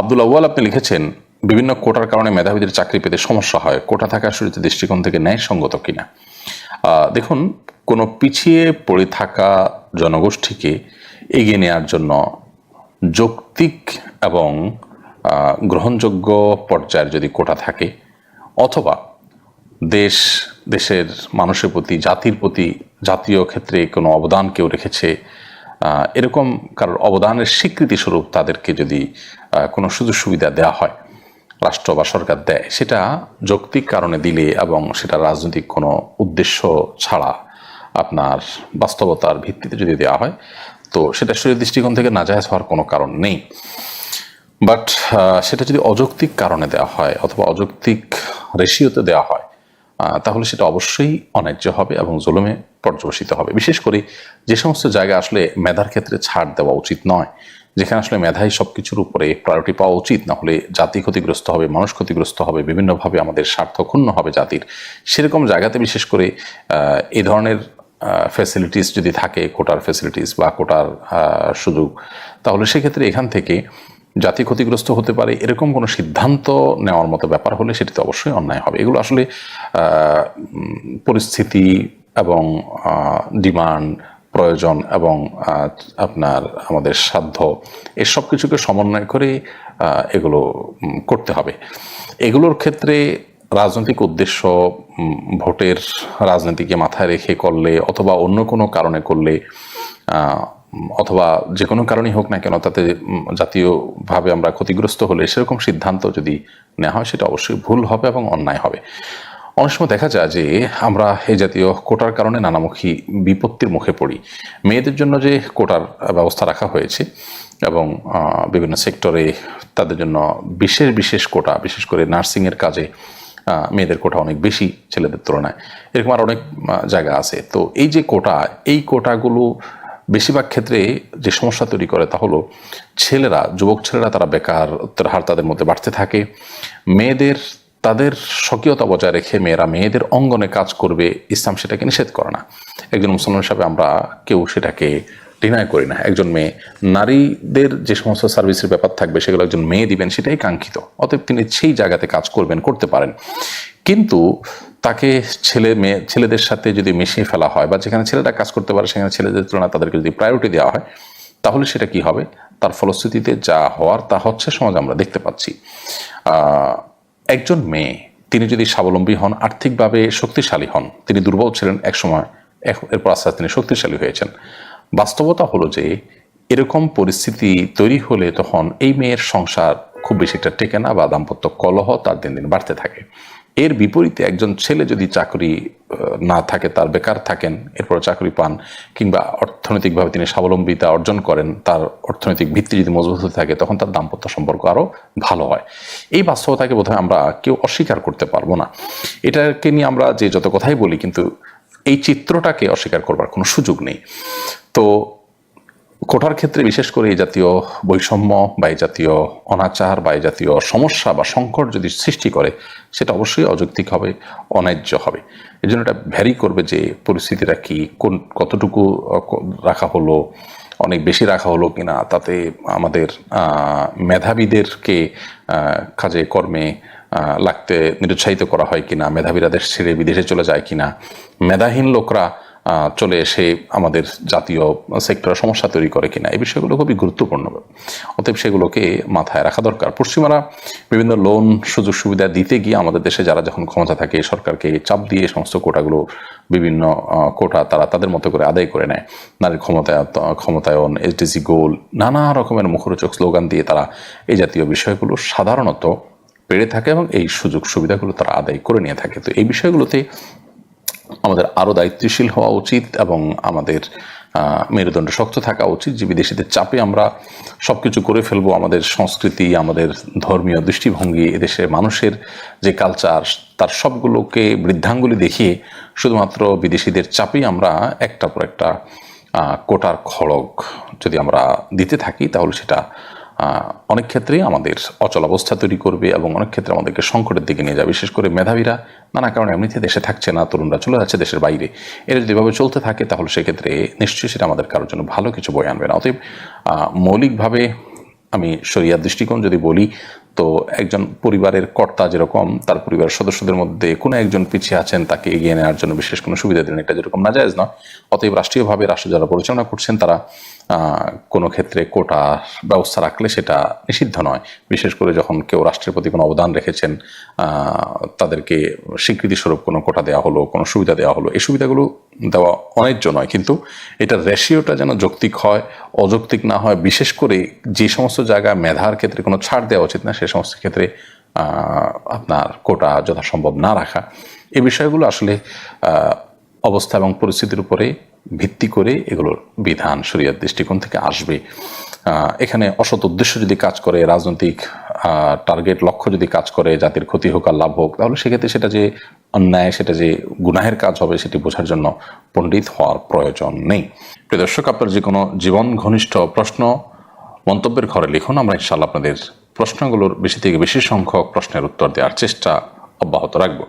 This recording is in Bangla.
আব্দুল আউয়াল আপনি লিখেছেন, বিভিন্ন কোটার কারণে মেধাবীদের চাকরি পেতে সমস্যা হয়, কোটা থাকা শুরুতে দৃষ্টিকোণ থেকে ন্যায়সঙ্গত কিনা? দেখুন, কোনো পিছিয়ে পড়ে থাকা জনগোষ্ঠীকে এগিয়ে নেওয়ার জন্য যৌক্তিক এবং গ্রহণযোগ্য পর্যায়ের যদি কোটা থাকে, অথবা দেশ, দেশের মানুষের প্রতি, জাতির প্রতি জাতীয় ক্ষেত্রে কোনো অবদান কেউ রেখেছে এরকম কারোর অবদানের স্বীকৃতি স্বরূপ তাদেরকে যদি কোনো সুযোগ সুবিধা দেওয়া হয়, রাষ্ট্র বা সরকার দেয়, সেটা যৌক্তিক কারণে দিলে এবং সেটা রাজনৈতিক কোনো উদ্দেশ্য ছাড়া আপনার বাস্তবতার ভিত্তিতে যদি দেওয়া হয়, তো সেটা শরীর দৃষ্টিকোণ থেকে নাজায়জ হওয়ার কোনো কারণ নেই। বাট সেটা যদি অযৌক্তিক কারণে দেওয়া হয় অথবা অযৌক্তিক রেশিওতে দেওয়া হয় তাহলে সেটা অবশ্যই অন্যায্য হবে এবং জুলুমে পর্যবসিত হবে। বিশেষ করে যে সমস্ত জায়গা আসলে মেধার ক্ষেত্রে ছাড় দেওয়া উচিত নয় যেখানে আসলে মেধাই সব কিছুর উপরে প্রায়োরিটি পাওয়া উচিত, না হলে জাতি ক্ষতিগ্রস্ত হবে, মানুষ ক্ষতিগ্রস্ত হবে, বিভিন্নভাবে আমাদের স্বার্থ ক্ষুণ্ণ হবে জাতির। সেরকম জায়গাতে বিশেষ করে এ ধরনের ফ্যাসিলিটিস যদি থাকে, কোটার ফ্যাসিলিটিস বা কোটার সুযোগ, তাহলে সেক্ষেত্রে এখান থেকে জাতি ক্ষতিগ্রস্ত হতে পারে। এরকম কোনো সিদ্ধান্ত নেওয়ার মতো ব্যাপার হলে সেটি তো অবশ্যই অন্যায় হবে। এগুলো আসলে পরিস্থিতি এবং ডিমান্ড প্রয়োজন এবং আপনার আমাদের সাধ্য, এই সব কিছুকে সমন্বয় করে এগুলো করতে হবে। এগুলোর ক্ষেত্রে রাজনৈতিক উদ্দেশ্য ভোটের রাজনীতিকে মাথায় রেখে করলে অথবা অন্য কোনো কারণে করলে অথবা যে কোনো কারণেই হোক না কেন তাতে জাতীয়ভাবে আমরা ক্ষতিগ্রস্ত হলে সেরকম সিদ্ধান্ত যদি নেওয়া হয় সেটা অবশ্যই ভুল হবে এবং অন্যায় হবে। অনেক সময় দেখা যায় যে আমরা এই জাতীয় কোটার কারণে নানামুখী বিপত্তির মুখে পড়ি। মেয়েদের জন্য যে কোটার ব্যবস্থা রাখা হয়েছে এবং বিভিন্ন সেক্টরে তাদের জন্য বিশেষ বিশেষ কোটা, বিশেষ করে নার্সিংয়ের কাজে মেয়েদের কোটা অনেক বেশি ছেলেদের তুলনায়। এরকম আর অনেক জায়গা আছে। তো এই যে কোটা, এই কোটাগুলো বেশিরভাগ ক্ষেত্রে যে সমস্যা তৈরি করে তা হলো ছেলেরা, যুবক ছেলেরা তারা বেকার হার তাদের মধ্যে বাড়তে থাকে। মেয়েদের তাদের স্বকীয়তা বজায় রেখে মেয়েরা মেয়েদের অঙ্গনে কাজ করবে, ইসলাম সেটাকে নিষেধ করে না। একজন মুসলমান হিসাবে আমরা কেউ সেটাকে ডিনাই করি না। একজন মেয়ে, নারীদের যে সমস্ত সার্ভিসের ব্যাপার থাকবে, সেগুলো একজন মেয়ে দিবেন, সেটাই কাঙ্ক্ষিত। অতএব তিনি সেই জায়গাতে কাজ করবেন, করতে পারেন। কিন্তু তাকে ছেলে মেয়ে, ছেলেদের সাথে যদি মিশিয়ে ফেলা হয় বা যেখানে ছেলেরা কাজ করতে পারে, সেখানে ছেলেদের তুলনায় তাদেরকে যদি প্রায়োরিটি দেওয়া হয়, তাহলে সেটা কি হবে? তার ফলশ্রুতিতে যা হওয়ার তা হচ্ছে সমাজ আমরা দেখতে পাচ্ছি। একজন মেয়ে, তিনি যদি স্বাবলম্বী হন, আর্থিকভাবে শক্তিশালী হন, তিনি দুর্বল ছিলেন একসময় এরপর আস্তে আস্তে তিনি শক্তিশালী হয়েছেন। বাস্তবতা হলো যে, এরকম পরিস্থিতি তৈরি হলে তখন এই মেয়ের সংসার খুব বেশি একটা টেকে না বা দাম্পত্য কলহ তার দিন দিন বাড়তে থাকে। এর বিপরীতে একজন ছেলে যদি চাকরি না থাকে, তার বেকার থাকেন এরপর চাকরি পান কিংবা অর্থনৈতিকভাবে তিনি স্বাবলম্বিতা অর্জন করেন, তার অর্থনৈতিক ভিত্তি যদি মজবুত হতে থাকে, তখন তার দাম্পত্য সম্পর্ক আরও ভালো হয়। এই বাস্তবতাকে বোধহয় আমরা কেউ অস্বীকার করতে পারব না। এটাকে নিয়ে আমরা যে যত কথাই বলি, কিন্তু এই চিত্রটাকে অস্বীকার করবার কোনো সুযোগ নেই। তো কোটার ক্ষেত্রে বিশেষ করে এই জাতীয় বৈষম্য বা এই জাতীয় অনাচার বা এই জাতীয় সমস্যা বা সংকট যদি সৃষ্টি করে, সেটা অবশ্যই অযৌক্তিক হবে, অন্যায্য হবে। এই জন্য এটা ভ্যারি করবে যে পরিস্থিতিটা কি, কোন, কতটুকু রাখা হলো, অনেক বেশি রাখা হলো কিনা, তাতে আমাদের মেধাবীদেরকে কাজে, কর্মে লাগতে নিরুৎসাহিত করা হয় কিনা, মেধাবীরা দেশ ছেড়ে বিদেশে চলে যায় কিনা। মেধাহীন লোকরা চলে এসে আমাদের জাতীয় সেক্টরে সমস্যা তৈরি করে কিনা, এই বিষয়গুলো খুবই গুরুত্বপূর্ণ। অতএব সেগুলোকে মাথায় রাখা দরকার। পশ্চিমারা বিভিন্ন লোন সুযোগ সুবিধা দিতে গিয়ে আমাদের দেশে যারা যখন ক্ষমতা থাকে, সরকারকে চাপ দিয়ে সমস্ত কোটাগুলো, বিভিন্ন কোটা তারা তাদের মতো করে আদায় করে নেয়। নারীর ক্ষমতায়ন ক্ষমতায়ন এসডিসি গোল নানা রকমের মুখরোচক স্লোগান দিয়ে তারা এই জাতীয় বিষয়গুলো সাধারণত পেড়ে থাকে এবং এই সুযোগ সুবিধাগুলো তারা আদায় করে নিয়ে থাকে। তো এই বিষয়গুলোতে আমাদের আরও দায়িত্বশীল হওয়া উচিত এবং আমাদের মেরুদণ্ড শক্ত থাকা উচিত। যে বিদেশিদের চাপে আমরা সব কিছু করে ফেলব, আমাদের সংস্কৃতি, আমাদের ধর্মীয় দৃষ্টিভঙ্গি এদেশের মানুষের যে কালচার তার সবগুলোকে বৃদ্ধাঙ্গুলি দেখিয়ে শুধুমাত্র বিদেশিদের চাপেই আমরা একটা পর একটা কোটার খড়গ যদি আমরা দিতে থাকি, তাহলে সেটা অনেক ক্ষেত্রেই আমাদের অচল অবস্থা তৈরি করবে এবং অনেক ক্ষেত্রে আমাদেরকে সংকটের দিকে নিয়ে যাবে। বিশেষ করে মেধাবীরা নানা কারণে এমনিতে দেশে থাকছে না, তরুণরা চলে যাচ্ছে দেশের বাইরে। এরা যদি এভাবে চলতে থাকে, তাহলে সেক্ষেত্রে নিশ্চয়ই সেটা আমাদের কারোর জন্য ভালো কিছু বয়ে আনবে না। অতএব মৌলিকভাবে আমি শরিয়ার দৃষ্টিকোণ যদি বলি, তো একজন পরিবারের কর্তা যেরকম, তার পরিবারের সদস্যদের মধ্যে কোনো একজন পিছিয়ে আছেন, তাকে এগিয়ে নেওয়ার জন্য বিশেষ কোনো সুবিধা দিলেন, এটা যেরকম নাজায়জ নয়। অতএব, রাষ্ট্রীয়ভাবে রাষ্ট্র যারা পরিচালনা করছেন, তারা কোনো ক্ষেত্রে কোটা ব্যবস্থা রাখলে সেটা নিষিদ্ধ নয়। বিশেষ করে যখন কেউ রাষ্ট্রের প্রতি কোনো অবদান রেখেছেন তাদেরকে স্বীকৃতিস্বরূপ কোনো কোটা দেওয়া হলো, কোনো সুবিধা দেওয়া হলো, এই সুবিধাগুলো দেওয়া অনেক নয়। কিন্তু এটার রেশিওটা যেন যৌক্তিক হয়, অযৌক্তিক না হয়, বিশেষ করে যে সমস্ত জায়গায় মেধার ক্ষেত্রে কোনো ছাড় দেওয়া উচিত না, সে সমস্ত ক্ষেত্রে আপনার কোটা যথাসম্ভব না রাখা। এই বিষয়গুলো আসলে অবস্থা এবং পরিস্থিতির উপরে ভিত্তি করে এগুলোর বিধান শরীয়ত দৃষ্টিকোণ থেকে আসবে। এখানে অসৎ উদ্দেশ্য যদি কাজ করে, রাজনৈতিক টার্গেট লক্ষ্য যদি কাজ করে, জাতির ক্ষতি হোক আর লাভ হোক, তাহলে সেক্ষেত্রে সেটা যে অন্যায়, সেটা যে গুনাহের কাজ হবে, সেটি বোঝার জন্য পণ্ডিত হওয়ার প্রয়োজন নেই। প্রিয় দর্শক, আপনার যে কোনো জীবন ঘনিষ্ঠ প্রশ্ন মন্তব্যের ঘরে লিখুন, আমরা ইনশাল্লাহ আপনাদের প্রশ্নগুলোর বেশি থেকে বেশি সংখ্যক প্রশ্নের উত্তর দেওয়ার চেষ্টা অব্যাহত রাখব।